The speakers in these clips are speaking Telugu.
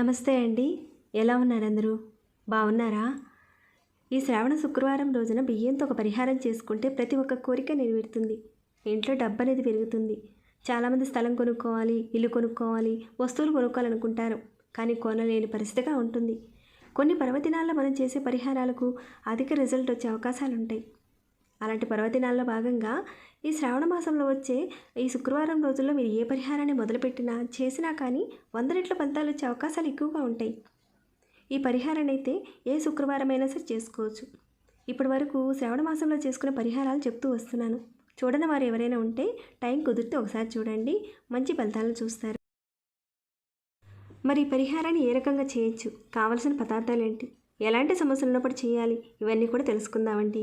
నమస్తే అండి. ఎలా ఉన్నారు అందరూ బాగున్నారా? ఈ శ్రావణ శుక్రవారం రోజున బియ్యంతో ఒక పరిహారం చేసుకుంటే ప్రతి ఒక్క కోరిక నెరవేరుతుంది. ఇంట్లో డబ్బు అనేది పెరుగుతుంది. చాలామంది స్థలం కొనుక్కోవాలి ఇల్లు కొనుక్కోవాలి వస్తువులు కొనుక్కోవాలనుకుంటారు. కానీ కొనలేని పరిస్థితిగా ఉంటుంది. కొన్ని పర్వదినాల్లో మనం చేసే పరిహారాలకు అధిక రిజల్ట్ వచ్చే అవకాశాలు ఉంటాయి అలాంటి పర్వదినాల్లో భాగంగా ఈ శ్రావణ మాసంలో వచ్చే ఈ శుక్రవారం రోజుల్లో మీరు ఏ పరిహారాన్ని మొదలుపెట్టినా చేసినా కానీ వంద రెట్ల ఫలితాలు వచ్చే అవకాశాలు ఎక్కువగా ఉంటాయి. ఈ పరిహారాన్ని అయితే ఏ శుక్రవారం అయినా సరే చేసుకోవచ్చు. ఇప్పటి వరకు శ్రావణ మాసంలో చేసుకునే పరిహారాలు చెప్తూ వస్తున్నాను. చూడని వారు ఎవరైనా ఉంటే టైం కుదిరితే ఒకసారి చూడండి. మంచి ఫలితాలను చూస్తారు. మరి పరిహారాన్ని ఏ రకంగా చేయొచ్చు? కావలసిన పదార్థాలు ఏంటి ఎలాంటి సమస్యలు ఉన్నప్పుడు చేయాలి? ఇవన్నీ కూడా తెలుసుకుందామండి.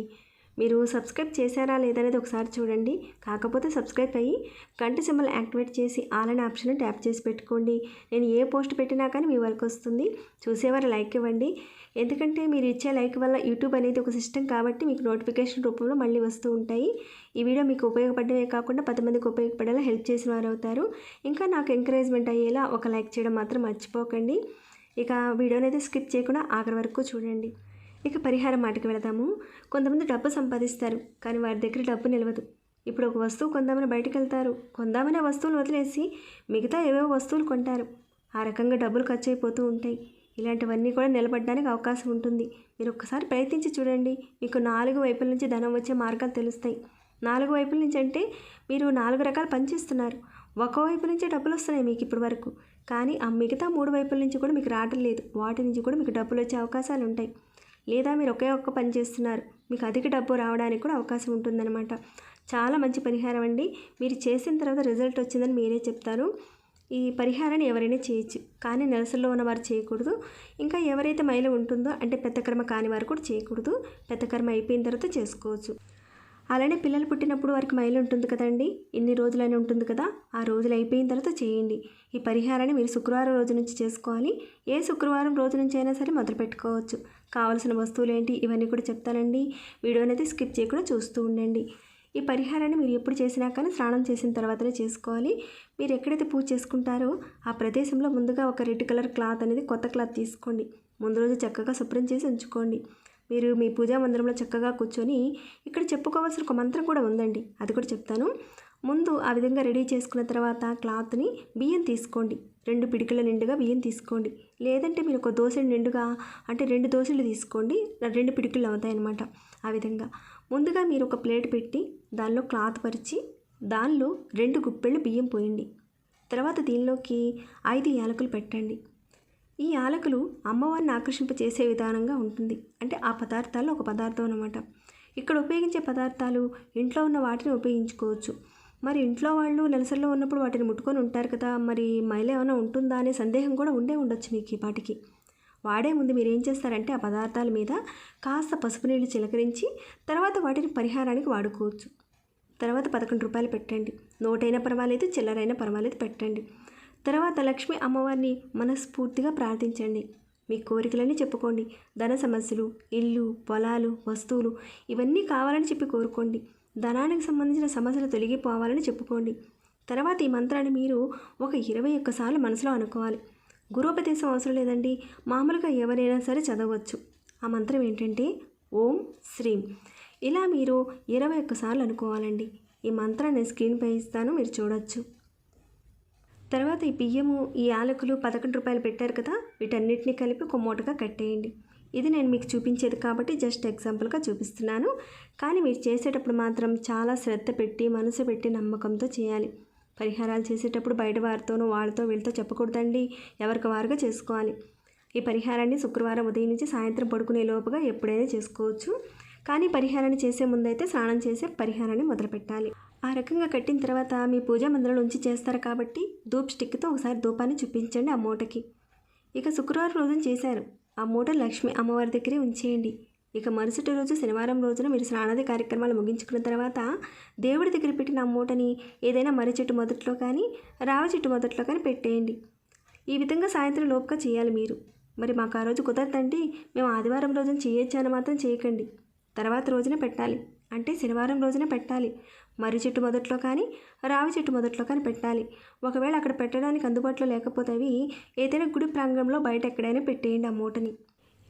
మీరు సబ్స్క్రైబ్ చేశారా లేదనేది ఒకసారి చూడండి. కాకపోతే సబ్స్క్రైబ్ అయ్యి గంట సింబల్ యాక్టివేట్ చేసి ఆల్ అనే ఆప్షన్ ట్యాప్ చేసి పెట్టుకోండి. నేను ఏ పోస్ట్ పెట్టినా కానీ మీ వరకు వస్తుంది. చూసేవారు లైక్ ఇవ్వండి. ఎందుకంటే మీరు ఇచ్చే లైక్ వల్ల యూట్యూబ్ అనేది ఒక సిస్టమ్ కాబట్టి మీకు నోటిఫికేషన్ రూపంలో మళ్ళీ వస్తూ ఉంటాయి. ఈ వీడియో మీకు ఉపయోగపడమే కాకుండా పది మందికి ఉపయోగపడేలా హెల్ప్ చేసిన వారు అవుతారు ఇంకా నాకు ఎంకరేజ్మెంట్ అయ్యేలా ఒక లైక్ చేయడం మాత్రం మర్చిపోకండి. ఇక వీడియోని అయితే స్కిప్ చేయకుండా ఆఖరి వరకు చూడండి. ఇక పరిహారం మాటకి వెళదాము. కొంతమంది డబ్బు సంపాదిస్తారు కానీ వారి దగ్గర డబ్బు నిలవదు. ఇప్పుడు ఒక వస్తువు కొందామని బయటకు వెళ్తారు కొందామనే వస్తువులు వదిలేసి మిగతా ఏవేవో వస్తువులు కొంటారు. ఆ రకంగా డబ్బులు ఖర్చు అయిపోతూ ఉంటాయి. ఇలాంటివన్నీ కూడా నిలబడడానికి అవకాశం ఉంటుంది. మీరు ఒక్కసారి ప్రయత్నించి చూడండి. మీకు నాలుగు వైపుల నుంచి ధనం వచ్చే మార్గాలు తెలుస్తాయి. నాలుగు వైపుల నుంచి అంటే మీరు నాలుగు రకాలు పనిచేస్తున్నారు. ఒక వైపు నుంచే డబ్బులు వస్తున్నాయి మీకు ఇప్పటి వరకు. కానీ ఆ మిగతా మూడు వైపుల నుంచి కూడా మీకు రావడం లేదు. వాటి నుంచి కూడా మీకు డబ్బులు వచ్చే అవకాశాలు ఉంటాయి. లేదా మీరు ఒకే ఒక్క పని చేస్తున్నారు మీకు అధిక డబ్బు రావడానికి కూడా అవకాశం ఉంటుందన్నమాట. చాలా మంచి పరిహారం అండి. మీరు చేసిన తర్వాత రిజల్ట్ వచ్చిందని మీరే చెప్తారు. ఈ పరిహారాన్ని ఎవరైనా చేయొచ్చు. కానీ నెలసల్లో ఉన్నవారు చేయకూడదు. ఇంకా ఎవరైతే మైల ఉంటుందో అంటే పెద్ద కర్మ కాని వారు కూడా చేయకూడదు. పెద్ద కర్మ అయిపోయిన తర్వాత చేసుకోవచ్చు. అలానే పిల్లలు పుట్టినప్పుడు వారికి మైలు ఉంటుంది కదండి. ఇన్ని రోజులని ఉంటుంది కదా. ఆ రోజులు అయిపోయిన తర్వాత చేయండి. ఈ పరిహారాన్ని మీరు శుక్రవారం రోజు నుంచి చేసుకోవాలి. ఏ శుక్రవారం రోజు నుంచి అయినా సరే మొదలు పెట్టుకోవచ్చు. కావాల్సిన వస్తువులు ఏంటి? ఇవన్నీ కూడా చెప్తానండి. వీడియో అనేది స్కిప్ చేయకుండా చూస్తూ ఉండండి. ఈ పరిహారాన్ని మీరు ఎప్పుడు చేసినా కానీ స్నానం చేసిన తర్వాతనే చేసుకోవాలి. మీరు ఎక్కడైతే పూజ చేసుకుంటారో ఆ ప్రదేశంలో ముందుగా ఒక రెడ్ కలర్ క్లాత్ అనేది కొత్త క్లాత్ తీసుకోండి. ముందు రోజు చక్కగా శుభ్రం చేసి ఉంచుకోండి. మీరు మీ పూజా మందిరంలో చక్కగా కూర్చొని ఇక్కడ చెప్పుకోవాల్సిన ఒక మంత్రం కూడా ఉందండి. అది కూడా చెప్తాను. ముందు ఆ విధంగా రెడీ చేసుకున్న తర్వాత క్లాత్ని బియ్యం తీసుకోండి. రెండు పిడికల నిండుగా బియ్యం తీసుకోండి. లేదంటే మీరు ఒక దోశలు నిండుగా అంటే రెండు దోశలు తీసుకోండి. రెండు పిడికలు అవుతాయన్నమాట ఆ విధంగా. ముందుగా మీరు ఒక ప్లేట్ పెట్టి దానిలో క్లాత్ పరిచి దానిలో రెండు గుప్పెళ్ళు బియ్యం పోయండి. తర్వాత దీనిలోకి ఐదు యాలకులు పెట్టండి. ఈ ఆలకలు అమ్మవారిని ఆకర్షింపచేసే విధానంగా ఉంటుంది. అంటే ఆ పదార్థాల్లో ఒక పదార్థం అనమాట ఇక్కడ ఉపయోగించే పదార్థాలు ఇంట్లో ఉన్న వాటిని ఉపయోగించుకోవచ్చు. మరి ఇంట్లో వాళ్ళు నెలసరిలో ఉన్నప్పుడు వాటిని ముట్టుకొని ఉంటారు కదా మరి మైల ఏమైనా ఉంటుందా అనే సందేహం కూడా ఉండే ఉండొచ్చు మీకు ఈ పాటికి. వాడే ముందు మీరు ఏం చేస్తారంటే ఆ పదార్థాల మీద కాస్త పసుపు నీళ్ళు చిలకరించి తర్వాత వాటిని పరిహారానికి వాడుకోవచ్చు. తర్వాత పదకొండు రూపాయలు పెట్టండి. నోటైనా పర్వాలేదు చిల్లరైనా పర్వాలేదు పెట్టండి. తర్వాత లక్ష్మి అమ్మవారిని మనస్ఫూర్తిగా ప్రార్థించండి. మీ కోరికలన్నీ చెప్పుకోండి. ధన సమస్యలు ఇల్లు పొలాలు వస్తువులు ఇవన్నీ కావాలని చెప్పి కోరుకోండి. ధనానికి సంబంధించిన సమస్యలు తొలగిపోవాలని చెప్పుకోండి. తర్వాత ఈ మంత్రాన్ని మీరు ఒక ఇరవై ఒక్కసార్లు మనసులో అనుకోవాలి. గురోపదేశం అవసరం లేదండి. మామూలుగా ఎవరైనా సరే చదవచ్చు. ఆ మంత్రం ఏంటంటే ఓం శ్రీం. ఇలా మీరు ఇరవై ఒక్కసార్లు అనుకోవాలండి. ఈ మంత్రాన్ని స్క్రీన్పై ఇస్తాను మీరు చూడొచ్చు. తర్వాత ఈ బియ్యము ఈ యాలకులు పదకొండు రూపాయలు పెట్టారు కదా వీటన్నిటిని కలిపి ఒక మూటగా కట్టేయండి. ఇది నేను మీకు చూపించేది కాబట్టి జస్ట్ ఎగ్జాంపుల్గా చూపిస్తున్నాను. కానీ మీరు చేసేటప్పుడు మాత్రం చాలా శ్రద్ధ పెట్టి మనసు పెట్టి నమ్మకంతో చేయాలి. పరిహారాలు చేసేటప్పుడు బయట వారితోనూ వాళ్ళతో వీళ్ళతో చెప్పకూడదండి. ఎవరికి వారుగా చేసుకోవాలి. ఈ పరిహారాన్ని శుక్రవారం ఉదయం నుంచి సాయంత్రం పడుకునే లోపుగా ఎప్పుడైనా చేసుకోవచ్చు. కానీ పరిహారాన్ని చేసే ముందైతే స్నానం చేసే పరిహారాన్ని మొదలుపెట్టాలి. ఆ రకంగా కట్టిన తర్వాత మీ పూజా మందిరంలో ఉంచి చేస్తారు కాబట్టి ధూప్ స్టిక్తో ఒకసారి ధూపాన్ని చూపించండి ఆ మూటకి. ఇక శుక్రవారం రోజున చేశారు. ఆ మూట లక్ష్మి అమ్మవారి దగ్గరే ఉంచేయండి. ఇక మరుసటి రోజు శనివారం రోజున మీరు స్నానాది కార్యక్రమాలు ముగించుకున్న తర్వాత దేవుడి దగ్గర పెట్టిన ఆ మూటని ఏదైనా మర్రి చెట్టు మొదట్లో కానీ రావ చెట్టు మొదట్లో కానీ పెట్టేయండి. ఈ విధంగా సాయంత్రం లోపుగా చేయాలి మీరు. మరి మాకు ఆ రోజు కుదరదండి. మేము ఆదివారం రోజున చేయొచ్చు అని మాత్రం చేయకండి. తర్వాత రోజున పెట్టాలి. అంటే శనివారం రోజున పెట్టాలి. మర్రి చెట్టు మొదట్లో కానీ రావి చెట్టు మొదట్లో కానీ పెట్టాలి. ఒకవేళ అక్కడ పెట్టడానికి అందుబాటులో లేకపోతే అవి ఏదైనా గుడి ప్రాంగణంలో బయట ఎక్కడైనా పెట్టేయండి ఆ మూటని.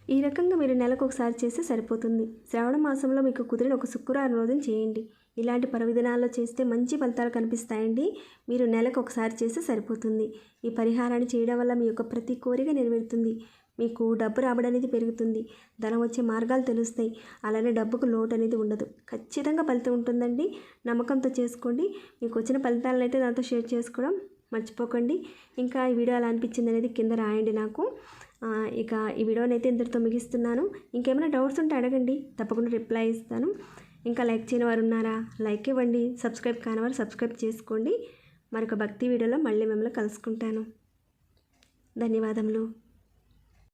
ఈ రకంగా మీరు నెలకు ఒకసారి చేస్తే సరిపోతుంది. శ్రావణ మాసంలో మీకు కుదిరిన ఒక శుక్రవారం రోజున చేయండి. ఇలాంటి పర్వదినాల్లో చేస్తే మంచి ఫలితాలు కనిపిస్తాయండి. మీరు నెలకు ఒకసారి చేస్తే సరిపోతుంది. ఈ పరిహారాన్ని చేయడం వల్ల మీ యొక్క ప్రతి కోరిక నెరవేరుతుంది. మీకు డబ్బు రాబడి అనేది పెరుగుతుంది. ధనం వచ్చే మార్గాలు తెలుస్తాయి. అలానే డబ్బుకు లోటు అనేది ఉండదు. ఖచ్చితంగా ఫలితం ఉంటుందండి. నమ్మకంతో చేసుకోండి. మీకు వచ్చిన ఫలితాలను అయితే నాతో షేర్ చేసుకోవడం మర్చిపోకండి. ఇంకా ఈ వీడియో ఎలా అనిపించింది అనేది కింద రాయండి నాకు. ఇక ఈ వీడియోని అయితే ఇంతటితో ముగిస్తున్నాను. ఇంకేమైనా డౌట్స్ ఉంటే అడగండి. తప్పకుండా రిప్లై ఇస్తాను. ఇంకా లైక్ చేయని వారు ఉన్నారా? లైక్ ఇవ్వండి. సబ్స్క్రైబ్ కాని వారు సబ్స్క్రైబ్ చేసుకోండి. మరొక భక్తి వీడియోలో మళ్ళీ మిమ్మల్ని కలుసుకుంటాను. ధన్యవాదములు.